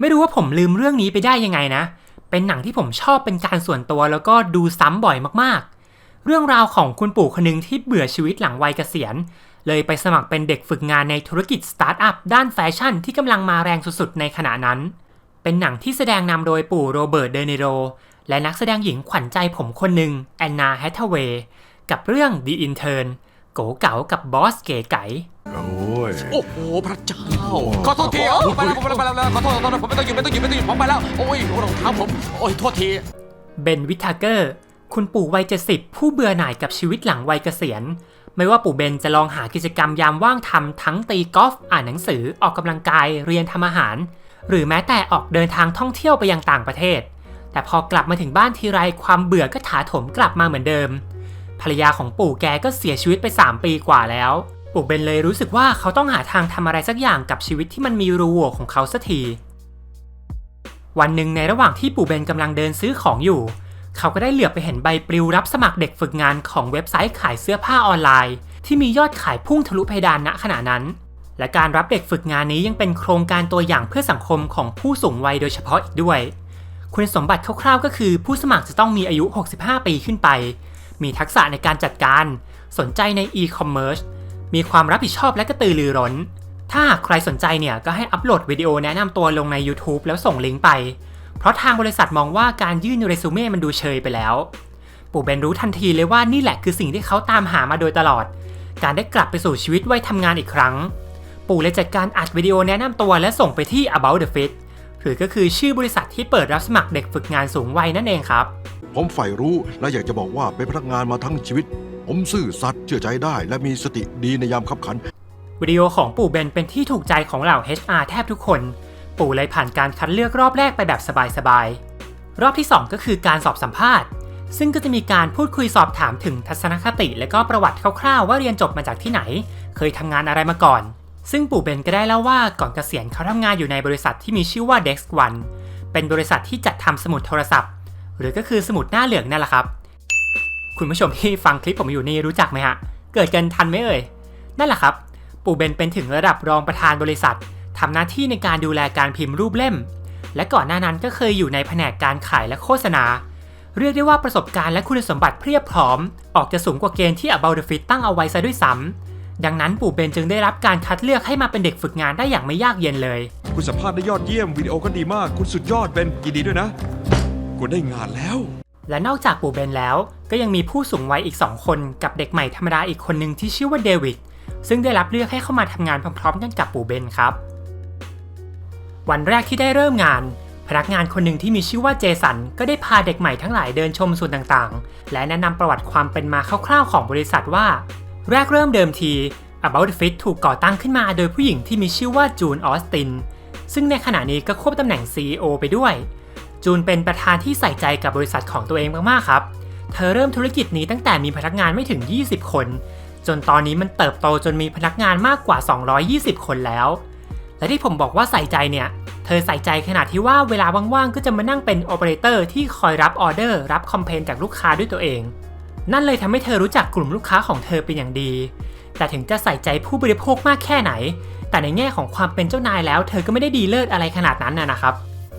ไม่รู้ว่าผมลืมเรื่องนี้ไปได้ยังไงนะ เป็นหนังที่ผมชอบเป็นการส่วนตัวแล้วก็ดูซ้ำบ่อยมากๆ เรื่องราวของคุณปู่คนหนึงที่เบื่อชีวิตหลังวัยเกษียณ เลยไปสมัครเป็นเด็กฝึกงานในธุรกิจสตาร์ทอัพด้านแฟชั่นที่กำลังมาแรงสุดๆในขณะนั้น เป็นหนังที่แสดงนำโดยปู่โรเบิร์ตเดนิโรและนักแสดงหญิงขวัญใจผมคนหนึ่งแอนนาแฮทเวย์กับเรื่อง The Intern โกเก๋ากับบอสเก๋ไก่ โอ้ย โอ้โหพระเจ้า ขอโทษทีเอ้าไปแล้วผมไปแล้วไปแล้วขอโทษขอโทษผมไม่ต้องหยุดไม่ต้องหยุดไม่ต้องหยุดผมไปแล้ว โอ้ยรองเท้าผม โอ้ยโทษที เบนวิทาเกอร์ คุณปู่วัยเจ็ดสิบผู้เบื่อหน่ายกับชีวิตหลังวัยเกษียณ ไม่ว่าปู่เบนจะลองหากิจกรรมยามว่างทำทั้งตีกอล์ฟอ่านหนังสือออกกำลังกายเรียนทำอาหาร หรือแม้แต่ออกเดินทางท่องเที่ยวไปยังต่างประเทศ แต่พอกลับมาถึงบ้านทีไรความเบื่อก็ถาโถมกลับมาเหมือนเดิม ภรรยาของปู่แกก็เสียชีวิตไป 3 ปีกว่าแล้ว ปู่เบนเลยรู้สึกว่าเขาต้องหาทางทำอะไรสักอย่างกับชีวิตที่มันมีรูโหว่ของเขาสักที วันหนึ่งในระหว่างที่ปู่เบนกำลังเดินซื้อของอยู่ เขาก็ได้เหลือบไปเห็นใบปลิวรับสมัครเด็กฝึกงานของเว็บไซต์ขายเสื้อผ้าออนไลน์ ที่มียอดขายพุ่งทะลุเพดานณขณะนั้น และการรับเด็กฝึกงานนี้ยังเป็นโครงการตัวอย่างเพื่อสังคมของผู้สูงวัยโดยเฉพาะอีกด้วย คุณสมบัติคร่าวๆ ก็คือ ผู้สมัครจะต้องมีอายุ 65 ปีขึ้นไป มีทักษะในการจัดการ สนใจใน e-commerce มีความรับผิดชอบและกระตือรือร้น ถ้าหากใครสนใจเนี่ยก็ให้อัปโหลดวิดีโอแนะนำตัวลงใน YouTube แล้วส่งลิงก์ไป เพราะทางบริษัทมองว่าการยื่นเรซูเม่มันดูเชยไปแล้ว ปู่เบนรู้ทันทีเลยว่านี่แหละคือสิ่งที่เขาตามหามาโดยตลอด การได้กลับไปสู่ชีวิตวัยทำงานอีกครั้ง ปู่เลยจัดการอัดวิดีโอแนะนำตัวและส่งไปที่ About the Fit หรือก็คือชื่อบริษัทที่เปิดรับสมัครเด็กฝึกงานสูงวัยนั่นเองครับ ผมใฝ่รู้และอยากจะบอกว่าเป็นพนักงานมาทั้งชีวิต ผมซื่อสัตย์เชื่อใจได้ และมีสติดีในยามขับขัน วิดีโอของปู่เบนเป็นที่ถูกใจของเหล่า HR แทบทุกคน ปู่เลยผ่านการคัดเลือกรอบแรกไปแบบสบายๆ รอบที่ 2 ก็คือการสอบสัมภาษณ์ ซึ่งก็จะมีการพูดคุยสอบถามถึงทัศนคติ และก็ประวัติคร่าวๆ ว่าเรียนจบมาจากที่ไหน เคยทำงานอะไรมาก่อน ซึ่งปู่เบนก็ได้เล่าว่าก่อนเกษียณเขาทำงานอยู่ในบริษัทที่มีชื่อว่า Dex One เป็นบริษัทที่จัดทำสมุดโทรศัพท์ หรือก็คือสมุดหน้าเหลืองนั่นแหละครับ คุณผู้ชมที่ฟังคลิปผมอยู่นี่รู้จักไหมฮะ เกิดกันทันไหมเอ่ย นั่นแหละครับ ปู่เบนเป็นถึงระดับรองประธานบริษัททำหน้าที่ในการดูแลการพิมพ์รูปเล่ม และก่อนหน้านั้นก็เคยอยู่ในแผนกการขายและโฆษณา เรียกได้ว่าประสบการณ์และคุณสมบัติเพียบพร้อม ออกจะสูงกว่าเกณฑ์ที่ About the Fit ตั้งเอาไว้ซะด้วยซ้ำดังนั้นปู่เบนจึงได้รับการคัดเลือกให้มาเป็นเด็กฝึกงานได้อย่างไม่ยากเย็นเลย คุณสัมภาษณ์ได้ยอดเยี่ยมวิดีโอก็ดีมาก คุณสุดยอดเป็นยินดีด้วยนะคุณได้งานแล้ว และนอกจากปู่เบนแล้ว ก็ยังมีผู้สูงวัยอีก 2 คนกับเด็กใหม่ธรรมดาอีกคนหนึ่งที่ชื่อว่าเดวิดซึ่งได้รับเลือกให้เข้ามาทำงานพร้อมๆกันกับปู่เบนครับ วันแรกที่ได้เริ่มงาน พนักงานคนหนึ่งที่มีชื่อว่าเจสันก็ได้พาเด็กใหม่ทั้งหลายเดินชมส่วนต่างๆ และแนะนำประวัติความเป็นมาคร่าวๆของบริษัทว่า แรกเริ่มเดิมที About the Fit ถูกก่อตั้งขึ้นมาโดยผู้หญิงที่มีชื่อว่าจูนออสตินซึ่งในขณะนี้ก็ควบตำแหน่ง CEO ไปด้วย จูนเป็นประธานที่ใส่ใจกับบริษัทของตัวเองมากๆครับ เธอเริ่มธุรกิจนี้ตั้งแต่มีพนักงานไม่ถึง 20 คน จนตอนนี้มันเติบโตจนมีพนักงานมากกว่า 220 คนแล้ว และที่ผมบอกว่าใส่ใจเนี่ย เธอใส่ใจขนาดที่ว่าเวลาว่างๆ ก็จะมานั่งเป็นโอเปอเรเตอร์ที่คอยรับออเดอร์ รับคอมเพลนจากลูกค้าด้วยตัวเอง นั่นเลยทำให้เธอรู้จักกลุ่มลูกค้าของเธอเป็นอย่างดี แต่ถึงจะใส่ใจผู้บริโภคมากแค่ไหน แต่ในแง่ของความเป็นเจ้านายแล้ว เธอก็ไม่ได้ดีเลิศอะไรขนาดนั้นนะครับ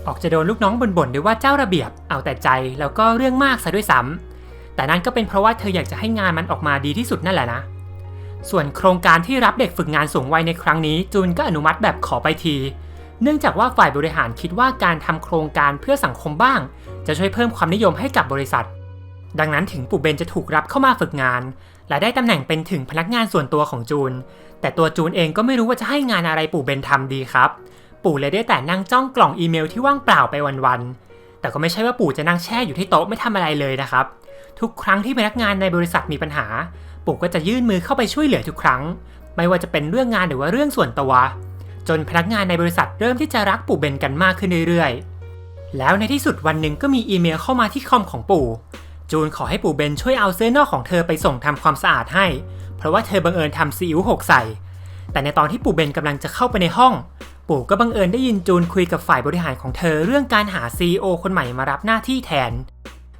ออกจะโดนลูกน้องบ่นๆด้วยว่าเจ้าระเบียบ เอาแต่ใจแล้วก็เรื่องมากซะด้วยซ้ำ แต่นั่นก็เป็นเพราะว่าเธออยากจะให้งานมันออกมาดีที่สุดนั่นแหละนะ ส่วนโครงการที่รับเด็กฝึกงานสูงวัยในครั้งนี้จูนก็อนุมัติแบบขอไปที เนื่องจากว่าฝ่ายบริหารคิดว่าการทำโครงการเพื่อสังคมบ้าง จะช่วยเพิ่มความนิยมให้กับบริษัท ดังนั้นถึงปู่เบนจะถูกรับเข้ามาฝึกงาน และได้ตำแหน่งเป็นถึงพนักงานส่วนตัวของจูน แต่ตัวจูนเองก็ไม่รู้ว่าจะให้งานอะไรปู่เบนทำดีครับ ปู่เลยได้แต่นั่งจ้องกล่องอีเมลที่ว่างเปล่าไปวันๆแต่ก็ไม่ใช่ว่าปู่จะนั่งแช่อยู่ที่โต๊ะไม่ทำอะไรเลยนะครับ ทุกครั้งที่พนักงานในบริษัทมีปัญหา ปู่ก็จะยื่นมือเข้าไปช่วยเหลือทุกครั้ง ไม่ว่าจะเป็นเรื่องงานหรือว่าเรื่องส่วนตัว จนพนักงานในบริษัทเริ่มที่จะรักปู่เบนกันมากขึ้นเรื่อยๆ แล้วในที่สุดวันหนึ่งก็มีอีเมลเข้ามาที่คอมของปู่ จูนขอให้ปู่เบนช่วยเอาเสื้อนอกของเธอไปส่งทำความสะอาดให้ เพราะว่าเธอบังเอิญทำซีอิ๊วหกใส่ แต่ในตอนที่ปู่เบนกำลังจะเข้าไปในห้อง ปู่ก็บังเอิญได้ยินจูนคุยกับฝ่ายบริหารของเธอเรื่องการหา CEO คนใหม่มารับหน้าที่แทน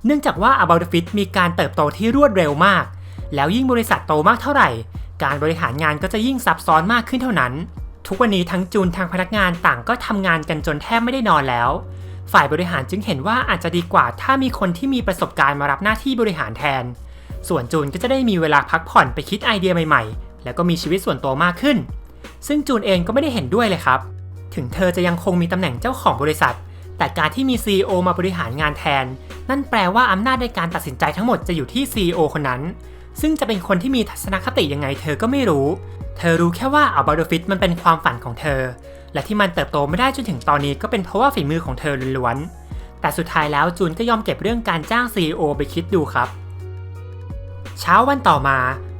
เนื่องจากว่า About the Fit มีการเติบโตที่รวดเร็วมาก แล้วยิ่งบริษัทโตมากเท่าไหร่ การบริหารงานก็จะยิ่งซับซ้อนมากขึ้นเท่านั้นททุกวันนี้ทั้งจูนทางพนักงานต่างก็ทำงานกันจนแทบไม่ได้นอนแล้ว ฝ่ายบริหารจึงเห็นว่าอาจจะดีกว่าถ้ามีคนที่มีประสบการณ์มารับหน้าที่บริหารแทน ส่วนจูนก็จะได้มีเวลาพักผ่อนไปคิดไอเดียใหม่ๆ แล้วก็มีชีวิตส่วนตัวมากขึ้น ซึ่งจูนเองก็ไม่ได้เห็นด้วยเลยครับ ถึงเธอจะยังคงมีตำแหน่งเจ้าของบริษัท แต่การที่มี CEO มาบริหารงานแทน นั่นแปลว่าอำนาจในการตัดสินใจทั้งหมดจะอยู่ที่ CEO คนนั้น ซึ่งจะเป็นคนที่มีทัศนคติยังไงเธอก็ไม่รู้ เธอรู้แค่ว่าอัลบาโดฟิตมันเป็นความฝันของเธอ และที่มันเติบโตไม่ได้จนถึงตอนนี้ก็เป็นเพราะว่าฝีมือของเธอล้วนๆแต่สุดท้ายแล้วจูนก็ยอมเก็บเรื่องการจ้าง CEO ไปคิดดูครับ เช้าวันต่อมา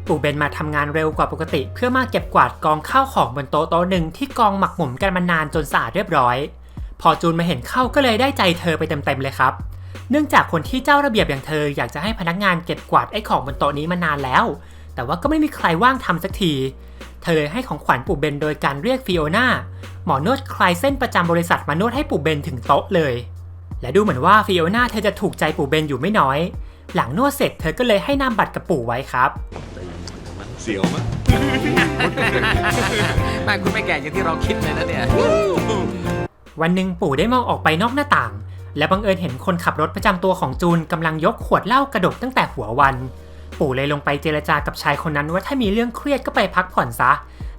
ปู่เบนมาทำงานเร็วกว่าปกติ เพื่อมาเก็บกวาดกองข้าวของบนโต๊ะโต๊ะหนึ่งที่กองหมักหมมกันมานานจนสะอาดเรียบร้อย พอจูนมาเห็นเข้าก็เลยได้ใจเธอไปเต็มๆเลยครับ เนื่องจากคนที่เจ้าระเบียบอย่างเธออยากจะให้พนักงานเก็บกวาดไอ้ของบนโต๊ะนี้มานานแล้ว แต่ว่าก็ไม่มีใครว่างทำสักที เธอเลยให้ของขวัญปู่เบนโดยการเรียกฟิโอนาหมอนวดคลายเส้นประจำบริษัทมานวดให้ปู่เบนถึงโต๊ะเลย และดูเหมือนว่าฟิโอนาเธอจะถูกใจปู่เบนอยู่ไม่น้อย หลังนวดเสร็จเธอก็เลยให้นามบัตรกับปู่ไว้ครับเสียวมั้ยแม่คุณไม่แก่อย่างที่เราคิดเลยนะเนี่ย วันหนึ่งปู่ได้มองออกไปนอกหน้าต่าง และบังเอิญเห็นคนขับรถประจำตัวของจูนกำลังยกขวดเหล้ากระดกตั้งแต่หัววัน ปู่เลยลงไปเจรจากับชายคนนั้นว่าถ้ามีเรื่องเครียดก็ไปพักผ่อนซะ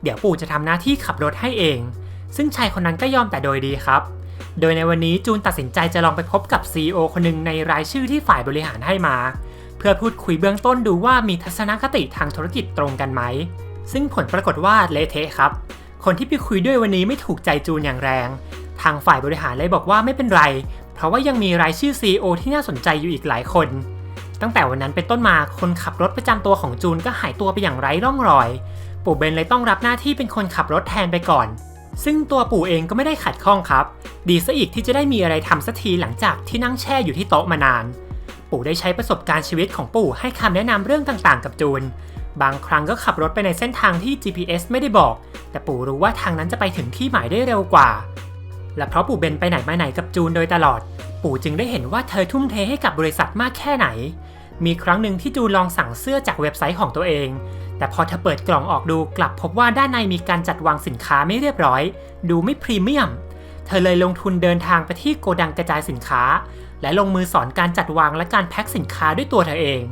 เดี๋ยวปู่จะทำหน้าที่ขับรถให้เอง ซึ่งชายคนนั้นก็ยอมแต่โดยดีครับ โดยในวันนี้จูนตัดสินใจจะลองไปพบกับ CEO คนหนึ่งในรายชื่อที่ฝ่ายบริหารให้มา เพื่อพูดคุยเบื้องต้นดูว่ามีทัศนคติทางธุรกิจตรงกันไหม ซึ่งผลปรากฏว่าเละเทะครับ คนที่ไปคุยด้วยวันนี้ไม่ถูกใจจูนอย่างแรง ทางฝ่ายบริหารเลยบอกว่าไม่เป็นไร เพราะว่ายังมีรายชื่อ CEO ที่น่าสนใจอยู่อีกหลายคน ตั้งแต่วันนั้นเป็นต้นมาคนขับรถประจำตัวของจูนก็หายตัวไปอย่างไร้ร่องรอย ปู่เบนเลยต้องรับหน้าที่เป็นคนขับรถแทนไปก่อน ซึ่งตัวปู่เองก็ไม่ได้ขัดข้องครับ ดีซะอีกที่จะได้มีอะไรทำสักทีหลังจากที่นั่งแช่อยู่ที่โต๊ะมานาน ปู่ได้ใช้ประสบการณ์ชีวิตของปู่ให้คำแนะนำเรื่องต่างๆ กับจูนบางครั้งก็ขับรถไปในเส้นทางที่ GPS ไม่ได้บอก แต่ปู่รู้ว่าทางนั้นจะไปถึงที่หมายได้เร็วกว่า และเพราะปู่เบนไปไหนมาไหนกับจูนโดยตลอด ปู่จึงได้เห็นว่าเธอทุ่มเทให้กับบริษัทมากแค่ไหน มีครั้งหนึ่งที่จูนลองสั่งเสื้อจากเว็บไซต์ของตัวเอง แต่พอเธอเปิดกล่องออกดูกลับพบว่าด้านในมีการจัดวางสินค้าไม่เรียบร้อย ดูไม่พรีเมียม เธอเลยลงทุนเดินทางไปที่โกดังกระจายสินค้า และลงมือสอนการจัดวางและการแพ็คสินค้าด้วยตัวเธอเอง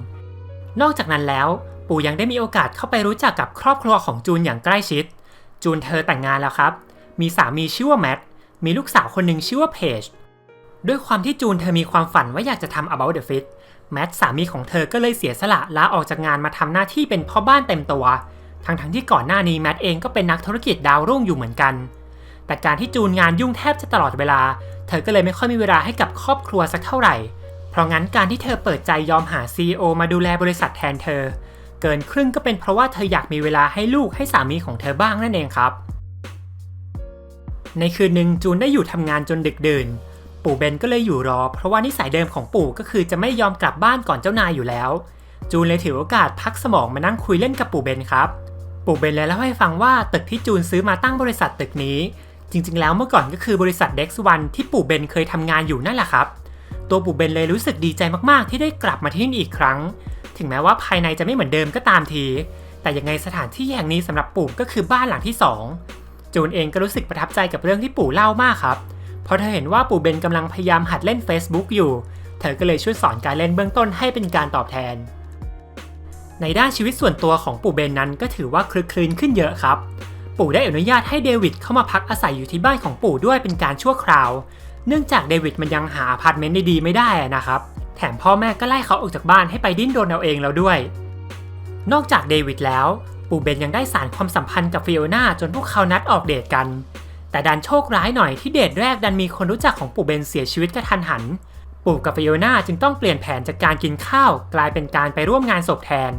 นอกจากนั้นแล้ว ปู่ยังได้มีโอกาสเข้าไปรู้จักกับครอบครัวของจูนอย่างใกล้ชิด จูนเธอแต่งงานแล้วครับ มีสามีชื่อว่าแมท มีลูกสาวคนหนึ่งชื่อว่าเพจด้วยความที่จูนเธอมีความฝันว่าอยากจะทำ About the Fit แมทสามีของเธอก็เลยเสียสละลาออกจากงานมาทำหน้าที่เป็นพ่อบ้านเต็มตัว ทั้งทั้งๆที่ก่อนหน้านี้แมทเองก็เป็นนักธุรกิจดาวรุ่งอยู่เหมือนกัน แต่การที่จูนงานยุ่งแทบจะตลอดเวลา เธอก็เลยไม่ค่อยมีเวลาให้กับครอบครัวสักเท่าไหร่ เพราะงั้นการที่เธอเปิดใจยอมหา CEO มาดูแลบริษัทแทนเธอ เกินครึ่งก็เป็นเพราะว่าเธออยากมีเวลาให้ลูกให้สามีของเธอบ้างนั่นเองครับ ในคืนหนึ่งจูนได้อยู่ทำงานจนดึกดื่น ปู่เบนก็เลยอยู่รอ เพราะว่านิสัยเดิมของปู่ก็คือจะไม่ยอมกลับบ้านก่อนเจ้านายอยู่แล้ว จูนเลยถือโอกาสพักสมองมานั่งคุยเล่นกับปู่เบนครับ ปู่เบนเลยเล่าให้ฟังว่าตึกที่จูนซื้อมาตั้งบริษัทตึกนี้ จริงๆ แล้วเมื่อก่อนก็คือบริษัท Dex One ที่ปู่เบนเคยทำงานอยู่นั่นแหละครับ ตัวปู่เบนเลยรู้สึกดีใจมากๆ ที่ได้กลับมาที่นี่อีกครั้ง ถึงแม้ว่าภายในจะไม่เหมือนเดิมก็ตามที แต่ยังไงสถานที่แห่งนี้สำหรับปู่ก็คือบ้านหลังที่สอง จูนเองก็รู้สึกประทับใจกับเรื่องที่ปู่เล่ามากครับ เพราะเธอเห็นว่าปู่เบนกำลังพยายามหัดเล่น Facebook อยู่ เธอก็เลยช่วยสอนการเล่นเบื้องต้นให้เป็นการตอบแทน ในด้านชีวิตส่วนตัวของปู่เบนนั้นก็ถือว่าคลึกคลืนขึ้นเยอะครับ ปู่ได้อนุญาตให้เดวิดเข้ามาพักอาศัยอยู่ที่บ้านของปู่ด้วยเป็นการชั่วคราว เนื่องจากเดวิดมันยังหาอพาร์ตเมนต์ดีๆไม่ได้นะครับ แถมพ่อแม่ก็ไล่เขาออกจากบ้านให้ไปดิ้นรนเอาเองแล้วด้วย นอกจากเดวิดแล้ว ปู่เบนยังได้สารความสัมพันธ์กับฟิโอนาจนพวกเขานัดออกเดทกัน แต่ดันโชคร้ายหน่อยที่เดทแรกดันมีคนรู้จักของปู่เบนเสียชีวิตกระทันหัน ปู่กับฟิโอนาจึงต้องเปลี่ยนแผนจากการกินข้าวกลายเป็นการไปร่วมงานศพแทน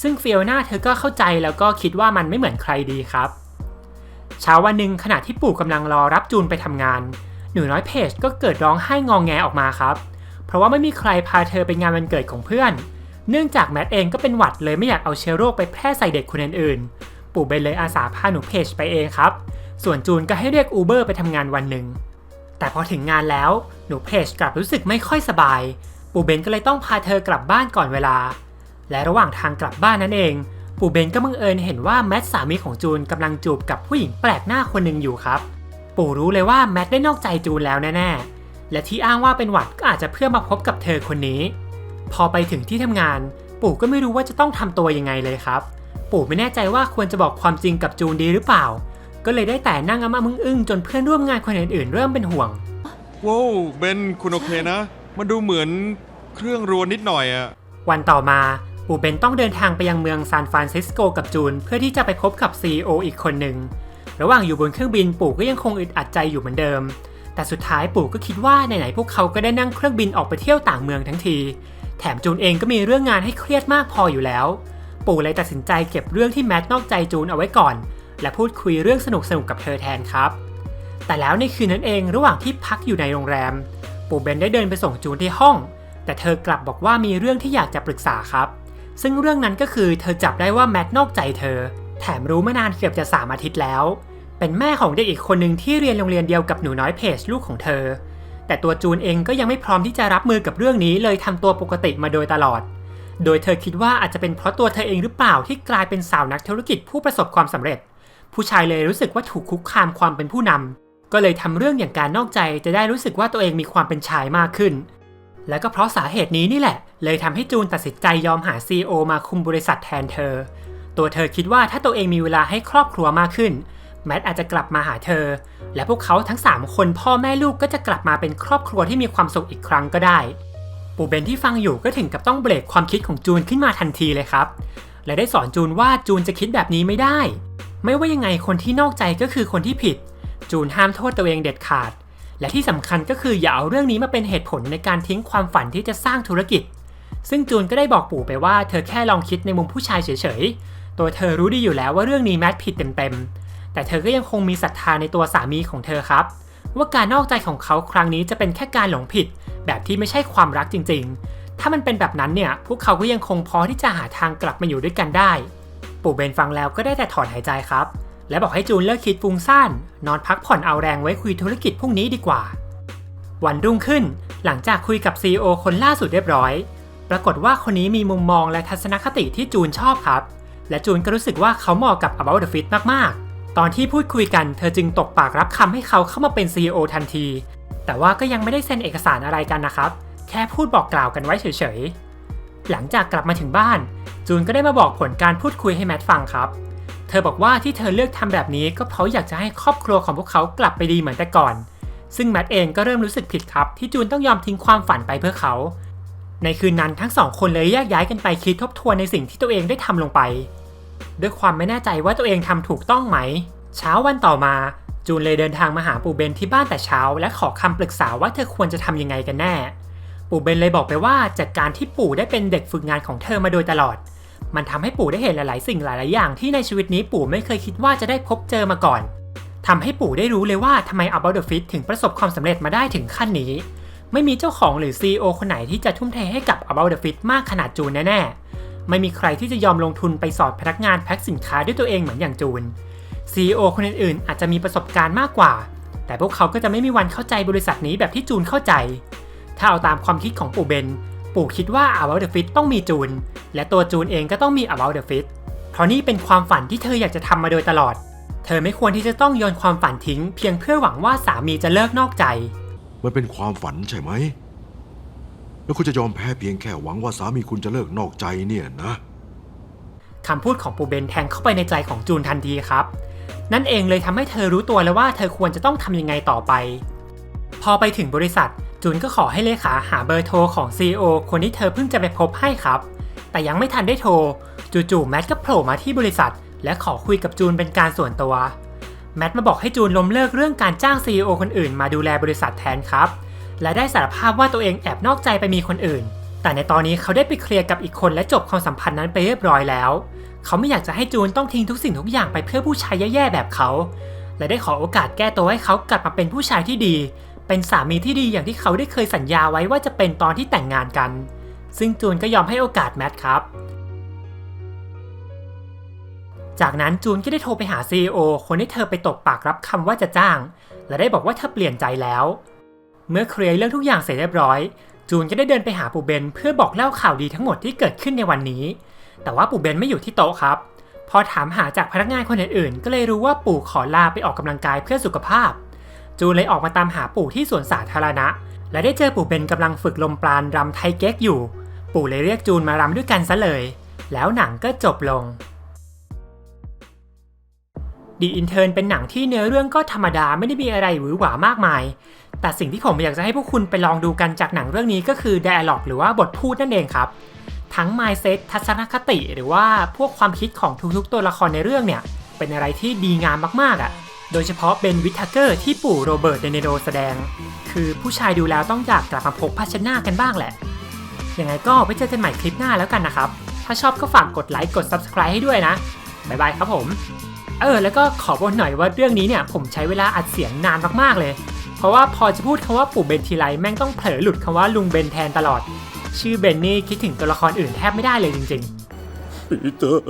ซึ่งฟิโอนาเธอก็เข้าใจแล้วก็คิดว่ามันไม่เหมือนใครดีครับ เช้าวันหนึ่งขณะที่ปู่กำลังรอรับจูนไปทำงาน หนูน้อยเพจก็เกิดร้องไห้งองแงออกมาครับ เพราะว่าไม่มีใครพาเธอไปงานวันเกิดของเพื่อน เนื่องจากแมทเองก็เป็นหวัดเลยไม่อยากเอาเชื้อโรคไปแพร่ใส่เด็กคนอื่นๆ ปู่เบนเลยอาสาพาหนูเพจไปเองครับ ส่วนจูนก็ให้เรียกอูเบอร์ไปทำงานวันหนึ่ง แต่พอถึงงานแล้วหนูเพจกลับรู้สึกไม่ค่อยสบาย ปู่เบนก็เลยต้องพาเธอกลับบ้านก่อนเวลา และระหว่างทางกลับบ้านนั่นเอง ปู่เบนก็บังเอิญเห็นว่าแมทสามีของจูนกำลังจูบกับผู้หญิงแปลกหน้าคนหนึ่งอยู่ครับ ปู่รู้เลยว่าแมทได้นอกใจจูนแล้วแน่ๆและที่อ้างว่าเป็นหวัดก็อาจจะเพื่อมาพบกับเธอคนนี้ พอไปถึงที่ทำงาน ปู่ก็ไม่รู้ว่าจะต้องทำตัวยังไงเลยครับ ปู่ไม่แน่ใจว่าควรจะบอกความจริงกับจูนดีหรือเปล่า ก็เลยได้แต่นั่งอ้ามึงอึ้งจนเพื่อนร่วมงานคนอื่นๆเริ่มเป็นห่วงว้าวเบนคุณโอเคนะ มันดูเหมือนเครื่องรวนนิดหน่อยอะวันต่อมาปู่เบนต้องเดินทางไปยังเมืองซานฟรานซิสโกกับจูน เพื่อที่จะไปพบกับ CEO อีกคนหนึ่งระหว่างอยู่บนเครื่องบินปู่ก็ยังคงอึดอัดใจอยู่เหมือนเดิม แต่สุดท้ายปู่ก็คิดว่าไหนๆพวกเขาก็ได้นั่งเครื่องบินออกไปเที่ยวต่างเมืองทั้งที แถมจูนเองก็มีเรื่องงานให้เครียดมากพออยู่แล้ว ปู่เลยตัดสินใจเก็บเรื่องที่แมทนอกใจจูนเอาไว้ก่อน และพูดคุยเรื่องสนุกๆกับเธอแทนครับ แต่แล้วในคืนนั้นเองระหว่างที่พักอยู่ในโรงแรม ปู่เบนได้เดินไปส่งจูนที่ห้อง แต่เธอกลับบอกว่ามีเรื่องที่อยากจะปรึกษาครับ ซึ่งเรื่องนั้นก็คือเธอจับได้ว่าแมทนอกใจเธอ แถมรู้มานานเกือบจะสามอาทิตย์แล้ว เป็นแม่ของเด็กอีกคนหนึ่งที่เรียนโรงเรียนเดียวกับหนูน้อยเพจลูกของเธอ แต่ตัวจูนเองก็ยังไม่พร้อมที่จะรับมือกับเรื่องนี้เลยทำตัวปกติมาโดยตลอด โดยเธอคิดว่าอาจจะเป็นเพราะตัวเธอเองหรือเปล่าที่กลายเป็นสาวนักธุรกิจผู้ประสบความสำเร็จ ผู้ชายเลยรู้สึกว่าถูกคุกคามความเป็นผู้นำก็เลยทำเรื่องอย่างการนอกใจจะได้รู้สึกว่าตัวเองมีความเป็นชายมากขึ้น และก็เพราะสาเหตุนี้นี่แหละ เลยทำให้จูนตัดสินใจยอมหา CEO มาคุมบริษัทแทนเธอ ตัวเธอคิดว่าถ้าตัวเองมีเวลาให้ครอบครัวมากขึ้น แมทอาจจะกลับมาหาเธอ และพวกเขาทั้ง 3 คนพ่อแม่ลูกก็จะกลับมาเป็นครอบครัวที่มีความสุขอีกครั้งก็ได้ ปู่เบนที่ฟังอยู่ก็ถึงกับต้องเบรกความคิดของจูนขึ้นมาทันทีเลยครับ และได้สอนจูนว่าจูนจะคิดแบบนี้ไม่ได้ ไม่ว่ายังไงคนที่นอกใจก็คือคนที่ผิด จูนห้ามโทษตัวเองเด็ดขาด และที่สำคัญก็คืออย่าเอาเรื่องนี้มาเป็นเหตุผลในการทิ้งความฝันที่จะสร้างธุรกิจ ซึ่งจูนก็ได้บอกปู่ไปว่าเธอแค่ลองคิดในมุมผู้ชายเฉยๆ ตัวเธอรู้ดีอยู่แล้วว่าเรื่องนี้แมทผิดเต็มๆ แต่เธอก็ยังคงมีศรัทธาในตัวสามีของเธอครับ ว่าการนอกใจของเขาครั้งนี้จะเป็นแค่การหลงผิด แบบที่ไม่ใช่ความรักจริง ๆ ถ้ามันเป็นแบบนั้นเนี่ยพวกเขาก็ยังคงพอที่จะหาทางกลับมาอยู่ด้วยกันได้ ปู่เบนฟังแล้วก็ได้แต่ถอนหายใจครับ และบอกให้จูนเลิกคิดฟุ้งซ่านนอนพักผ่อนเอาแรงไว้คุยธุรกิจพรุ่งนี้ดีกว่า วันรุ่งขึ้นหลังจากคุยกับ CEO คนล่าสุดเรียบร้อย ปรากฏว่าคนนี้มีมุมมองและทัศนคติที่จูนชอบครับ และจูนก็รู้สึกว่าเขาเหมาะกับ About the Fit มากๆ ตอนที่พูดคุยกันเธอจึงตกปากรับคำให้เขาเข้ามาเป็น CEO ทันที แต่ว่าก็ยังไม่ได้เซ็นเอกสารอะไรกันนะครับ แค่พูดบอกกล่าวกันไว้เฉยๆ หลังจากกลับมาถึงบ้าน จูนก็ได้มาบอกผลการพูดคุยให้แมทฟังครับ เธอบอกว่าที่เธอเลือกทำแบบนี้ก็เพราะอยากจะให้ครอบครัวของพวกเขากลับไปดีเหมือนแต่ก่อน ซึ่งแมทเองก็เริ่มรู้สึกผิดครับ ที่จูนต้องยอมทิ้งความฝันไปเพื่อเขา ในคืนนั้นทั้งสองคนเลยแยกย้ายกันไปคิดทบทวนในสิ่งที่ตัวเองได้ทำลงไป ด้วยความไม่แน่ใจว่าตัวเองทำถูกต้องไหม เช้าวันต่อมาจูนเลยเดินทางมาหาปู่เบนที่บ้านแต่เช้า และขอคำปรึกษาว่าเธอควรจะทำยังไงกันแน่ ปู่เบนเลยบอกไปว่าจากการที่ปู่ได้เป็นเด็กฝึกงานของเธอมาโดยตลอด มันทำให้ปู่ได้เห็นหลาย ๆ สิ่งหลาย ๆ อย่างที่ในชีวิตนี้ปู่ไม่เคยคิดว่าจะได้พบเจอมาก่อนทำให้ปู่ได้รู้เลยว่าทำไม About the Fit ถึงประสบความสำเร็จมาได้ถึงขั้นนี้ ไม่มีเจ้าของหรือ CEO คนไหนที่จะทุ่มเทให้กับ About the Fit มากขนาดจูนแน่ๆ ไม่มีใครที่จะยอมลงทุนไปสอนพนักงานแพ็คสินค้าด้วยตัวเองเหมือนอย่างจูน CEO คนอื่นๆ อาจจะมีประสบการณ์มากกว่า แต่พวกเขาก็จะไม่มีวันเข้าใจบริษัทนี้แบบที่จูนเข้าใจ ถ้าเอาตามความคิดของปู่เบน ปู่คิดว่า About the Fit ต้องมีจูน และตัวจูนเองก็ต้องมี About the Fit เพราะนี่เป็นความฝันที่เธออยากจะทำมาโดยตลอด เธอไม่ควรที่จะต้องโยนความฝันทิ้ง เพียงเพื่อหวังว่าสามีจะเลิกนอกใจ มันเป็นความฝันใช่ไหม แล้วคุณจะยอมแพ้เพียงแค่หวังว่าสามีคุณจะเลิกนอกใจเนี่ยนะ คำพูดของปูเบนแทงเข้าไปในใจของจูนทันทีครับ นั่นเองเลยทำให้เธอรู้ตัวแล้วว่าเธอควรจะต้องทำยังไงต่อไป พอไปถึงบริษัทจูนก็ขอให้เลขาหาเบอร์โทรของ CEO คนที่เธอเพิ่งจะไปพบให้ครับ แต่ยังไม่ทันได้โทร จู่ๆแมทก็โผล่มาที่บริษัท และขอคุยกับจูนเป็นการส่วนตัว แมทมาบอกให้จูนล้มเลิกเรื่องการจ้าง CEO คนอื่นมาดูแลบริษัทแทนครับ และได้สารภาพว่าตัวเองแอบนอกใจไปมีคนอื่น แต่ในตอนนี้เขาได้ไปเคลียร์กับอีกคนและจบความสัมพันธ์นั้นไปเรียบร้อยแล้ว เขาไม่อยากจะให้จูนต้องทิ้งทุกสิ่งทุกอย่างไปเพื่อผู้ชายแย่ๆแบบเขา และได้ขอโอกาสแก้ตัวให้เขากลับมาเป็นผู้ชายที่ดี เป็นสามีที่ดีอย่างที่เขาได้เคยสัญญาไว้ว่าจะเป็นตอนที่แต่งงานกัน ซึ่งจูนก็ยอมให้โอกาสแมทครับจากนั้นจูนก็ได้โทรไปหา CEO คนที่เธอไปตกปากรับคำว่าจะจ้าง และได้บอกว่าเธอเปลี่ยนใจแล้ว เมื่อเคลียร์เรื่องทุกอย่างเสร็จเรียบร้อย จูนก็ได้เดินไปหาปู่เบนเพื่อบอกเล่าข่าวดีทั้งหมดที่เกิดขึ้นในวันนี้ แต่ว่าปู่เบนไม่อยู่ที่โต๊ะครับ พอถามหาจากพนักงานคนอื่นๆ ก็เลยรู้ว่าปู่ขอลาไปออกกำลังกายเพื่อสุขภาพ จูนเลยออกมาตามหาปู่ที่สวนสาธารณะ และได้เจอปู่เบนกำลังฝึกลมปราณรำไทยเก๊กอยู่ ปู่เลยเรียกจูนมารำด้วยกันซะเลย แล้วหนังก็จบลงดีอินเทอร์เป็นหนังที่เนื้อเรื่องก็ธรรมดาไม่ได้มีอะไรหวือหวามากมาย แต่สิ่งที่ผมอยากจะให้พวกคุณไปลองดูกันจากหนังเรื่องนี้ก็คือ dialog หรือว่าบทพูดนั่นเองครับ ทั้ง mindset ทัศนคติ หรือว่าพวกความคิดของทุกๆตัวละครในเรื่องเนี่ย เป็นอะไรที่ดีงามมากๆอะ่ะ โดยเฉพาะเบนวิทเกอร์ที่ปู่โรเบิร์ตเดเนโรแสดง คือผู้ชายดูแล้วต้องอยากกลับมาพกผ้าชน้ากันบ้างแหละ ยังไงก็ไว้เจอกันใหม่คลิปหน้าแล้วกันนะครับ ถ้าชอบก็ฝากกดไลค์กด subscribe ให้ด้วยนะบ๊ายบายครับผมเออแล้วก็ขอบอกหน่อยว่าเรื่องนี้เนี่ยผมใช้เวลาอัดเสียงนานมากๆเลย ราะว่าพอจะพูดคำว่าปู่เบนทีไรแม่งต้องเผลอหลุดคำว่าลุงเบนแทนตลอด ชื่อเบนนี่คิดถึงตัวละครอื่นแทบไม่ได้เลยจริงๆปีเตอร์